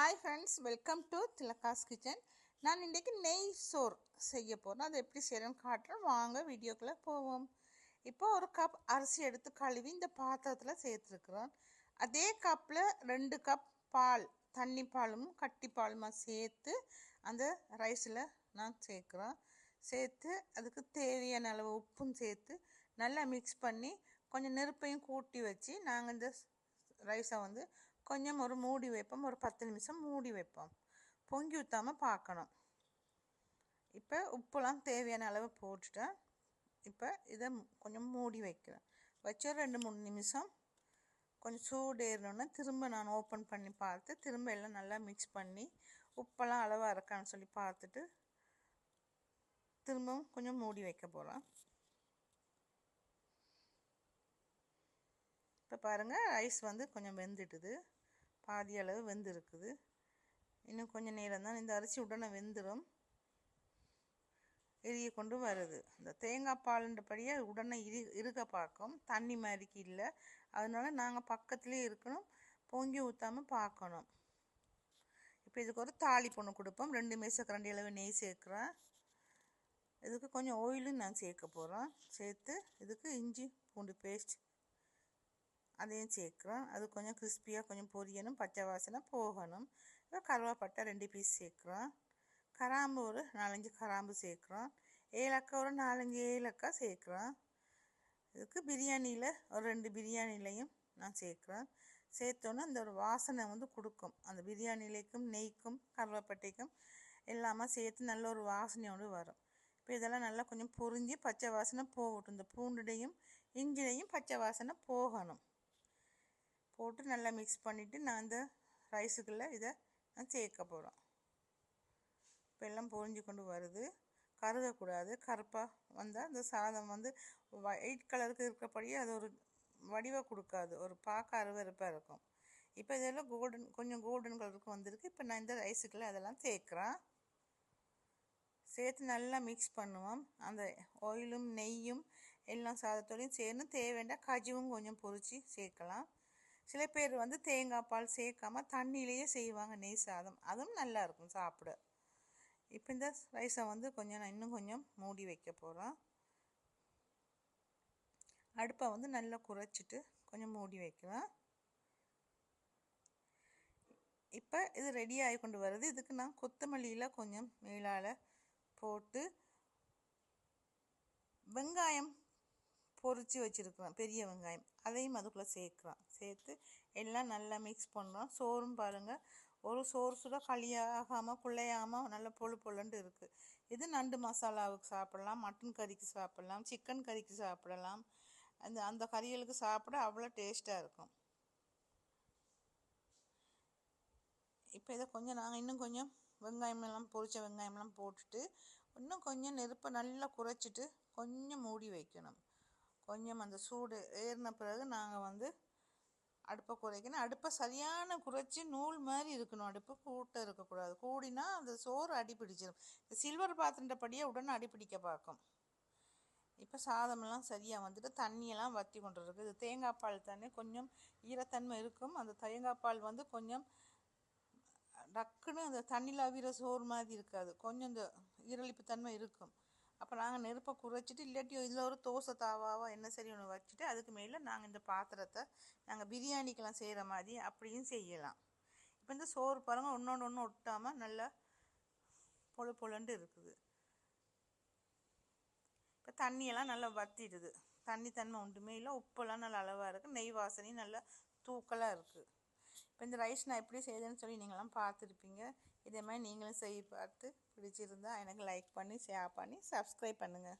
Hi friends welcome to Thilaka's kitchen நான் இன்றைக்கி நெய் சோர் செய்ய போகிறேன் அது எப்படி செய்கிறேன்னு காட்டுறேன். வாங்க வீடியோக்குள்ளே போவோம். இப்போ ஒரு கப் அரிசி எடுத்து கழுவி இந்த பாத்திரத்தில் சேர்த்துருக்குறோம். அதே கப்பில் ரெண்டு கப் பால் தண்ணி பாலும் கட்டி பாலுமா சேர்த்து அந்த ரைஸில் நான் சேர்க்குறேன் சேர்த்து அதுக்கு தேவையான அளவு உப்பும் சேர்த்து நல்லா மிக்ஸ் பண்ணி கொஞ்சம் நெருப்பையும் கூட்டி வச்சு நாங்கள் இந்த ரைஸை வந்து கொஞ்சம் ஒரு மூடி வைப்போம். ஒரு பத்து நிமிஷம் மூடி வைப்போம். பொங்கி ஊற்றாமல் பார்க்கணும். இப்போ உப்புலாம் தேவையான அளவு போட்டுட்டேன் இப்போ இதை கொஞ்சம் மூடி வைக்கிறேன். வச்ச ரெண்டு மூணு நிமிஷம் கொஞ்சம் சூடு ஏறினோன்னே திரும்ப நான் ஓப்பன் பண்ணி பார்த்து திரும்ப எல்லாம் நல்லா மிக்ஸ் பண்ணி உப்பெல்லாம் அளவாக இருக்கான்னு சொல்லி பார்த்துட்டு திரும்பவும் கொஞ்சம் மூடி வைக்க போகிறேன் இப்போ பாருங்கள் ரைஸ் வந்து கொஞ்சம் வெந்துட்டுது பாதி அளவு வெந்திருக்குது. இன்னும் கொஞ்சம் நேரம் தான் இந்த அரிசி உடனே வெந்துடும் எரிய கொண்டு வருது. இந்த தேங்காய் பாலுன்றபடியாக உடனே இரு இருக்க பார்க்கும். தண்ணி மாதிரிக்கு இல்லை. அதனால நாங்கள் பக்கத்துலேயே இருக்கணும். பொங்கி ஊற்றாமல் பார்க்கணும். இப்போ இதுக்கு ஒரு தாளி பொண்ணு கொடுப்போம். ரெண்டு மேசக்கரண்டி அளவு நெய் சேர்க்குறேன். இதுக்கு கொஞ்சம் ஆயிலும் நான் சேர்க்க போகிறோம் சேர்த்து இதுக்கு இஞ்சி பூண்டு பேஸ்ட் அதையும் சேர்க்குறோம் அது கொஞ்சம் கிறிஸ்பியாக கொஞ்சம் பொரியணும் பச்சை வாசனை போகணும். இப்போ கருவாப்பட்டை ரெண்டு பீஸ் சேர்க்குறோம் கராம்பு ஒரு நாலஞ்சு கராம்பு சேர்க்குறோம் ஏலக்காய் ஒரு நாலஞ்சு ஏலக்காய் சேர்க்குறோம் இதுக்கு பிரியாணியில் ஒரு ரெண்டு பிரியாணிலையும் நான் சேர்க்குறேன் சேர்த்தோன்னே அந்த ஒரு வாசனை வந்து கொடுக்கும். அந்த பிரியாணிலைக்கும் நெய்க்கும் கருவாப்பட்டைக்கும் எல்லாமே சேர்த்து நல்ல ஒரு வாசனையோடு வரும். இப்போ இதெல்லாம் நல்லா கொஞ்சம் பொரிஞ்சு பச்சை வாசனை போகட்டும். இந்த பூண்டுடையும் இஞ்சிலையும் பச்சை வாசனை போகணும். போட்டு நல்லா மிக்ஸ் பண்ணிவிட்டு நான் இந்த ரைஸுக்குள்ளே இதை நான் சேர்க்க போகிறோம் இப்போ எல்லாம் பொரிஞ்சு கொண்டு வருது. கருகக்கூடாது கருப்பாக வந்தால் அந்த சாதம் வந்து ஒயிட் கலருக்கு இருக்கப்படியே அது ஒரு வடிவை கொடுக்காது. ஒரு பார்க்க அருவருப்பாக இருக்கும். இப்போ இதெல்லாம் கோல்டன் கொஞ்சம் கோல்டன் கலருக்கு வந்திருக்கு. இப்போ நான் இந்த ரைஸுக்குள்ளே அதெல்லாம் சேர்க்குறேன். சேர்த்து நல்லா மிக்ஸ் பண்ணுவோம். அந்த ஆயிலும் நெய்யும் எல்லாம் சாதத்தோடையும் சேர்ந்து தேவைண்டா கஜுவும் கொஞ்சம் பொரித்து சேர்க்கலாம். சில பேர் வந்து தேங்காய் பால் சேர்க்காம தண்ணியிலேயே செய்வாங்க நெய் சாதம். அதுவும் நல்லா இருக்கும் சாப்பிட. இப்போ இந்த ரைஸை வந்து கொஞ்சம் நான் இன்னும் கொஞ்சம் மூடி வைக்க போகிறோம் அடுப்பை வந்து நல்லா குறைச்சிட்டு கொஞ்சம் மூடி வைக்கிறேன். இப்போ இது ரெடி ஆகி கொண்டு வருது. இதுக்கு நான் கொத்தமல்லியில் கொஞ்சம் மேலால் போட்டு வெங்காயம் பொரித்து வச்சுருக்குறோம் பெரிய வெங்காயம். அதையும் அதுக்குள்ளே சேர்க்குறோம் சேர்த்து எல்லாம் நல்லா மிக்ஸ் பண்ணுறோம் சோறும் பாருங்கள் ஒரு சோறு சுட களியாகாமல் குள்ளையாமல் நல்லா பொழு பொழுன்ட்டு இருக்குது இது நண்டு மசாலாவுக்கு சாப்பிடலாம். மட்டன் கறிக்கு சாப்பிடலாம். சிக்கன் கறிக்கு சாப்பிடலாம். அந்த அந்த கறிகளுக்கு சாப்பிட அவ்வளோ டேஸ்ட்டாக இருக்கும். இப்போ இதை கொஞ்சம் நாங்கள் இன்னும் கொஞ்சம் வெங்காயமெல்லாம் பொரித்த வெங்காயமெல்லாம் போட்டுட்டு இன்னும் கொஞ்சம் நெருப்பை நல்லா குறைச்சிட்டு கொஞ்சம் மூடி வைக்கணும். கொஞ்சம் அந்த சூடு ஏறின பிறகு நாங்கள் வந்து அடுப்பை குறைக்கணும். அடுப்பை சரியான குறைச்சி நூல் மாதிரி இருக்கணும். அடுப்பு கூட்ட இருக்கக்கூடாது. கூடினா அந்த சோறு அடி பிடிச்சிடும் சில்வர் பாத்திரப்படியே உடனே அடி பிடிக்க பார்க்கும். இப்போ சாதமெல்லாம் சரியாக வந்துட்டு தண்ணியெல்லாம் வற்றி கொண்டு இருக்குது இது தேங்காய் பால் தண்ணி. கொஞ்சம் ஈரத்தன்மை இருக்கும். அந்த தேங்காய் பால் வந்து கொஞ்சம் டக்குன்னு அந்த தண்ணியில் அவிர சோறு மாதிரி இருக்காது. கொஞ்சம் இந்த ஈரலிப்பு தன்மை இருக்கும். அப்போ நாங்கள் நெருப்பை குறைச்சிட்டு இல்லாட்டி இதில் ஒரு தோசை தாவாவோ என்ன சரி ஒன்று வச்சுட்டு அதுக்கு மேலே நாங்கள் இந்த பாத்திரத்தை நாங்கள் பிரியாணிக்கெல்லாம் செய்கிற மாதிரி அப்படியும் செய்யலாம். இப்போ இந்த சோறு பாருங்கள் ஒன்றொன்று ஒன்று ஒட்டாமல் நல்லா பொழு பொழுண்டு இருக்குது. இப்போ தண்ணியெல்லாம் நல்லா வத்திடுது. தண்ணி தன்மை ஒன்றுமே இல்லை. உப்பெல்லாம் நல்லா அளவாக இருக்குது நெய் வாசனையும் நல்லா தூக்கலாக இருக்குது இப்போ இந்த ரைஸ் நான் எப்படி செய்யுதுன்னு சொல்லி நீங்களாம் பார்த்துருப்பீங்க. இதே மாதிரி நீங்களும் செய்ய பார்த்து பிடிச்சிருந்தா எனக்கு லைக் பண்ணி ஷேர் பண்ணி சப்ஸ்கிரைப் பண்ணுங்கள்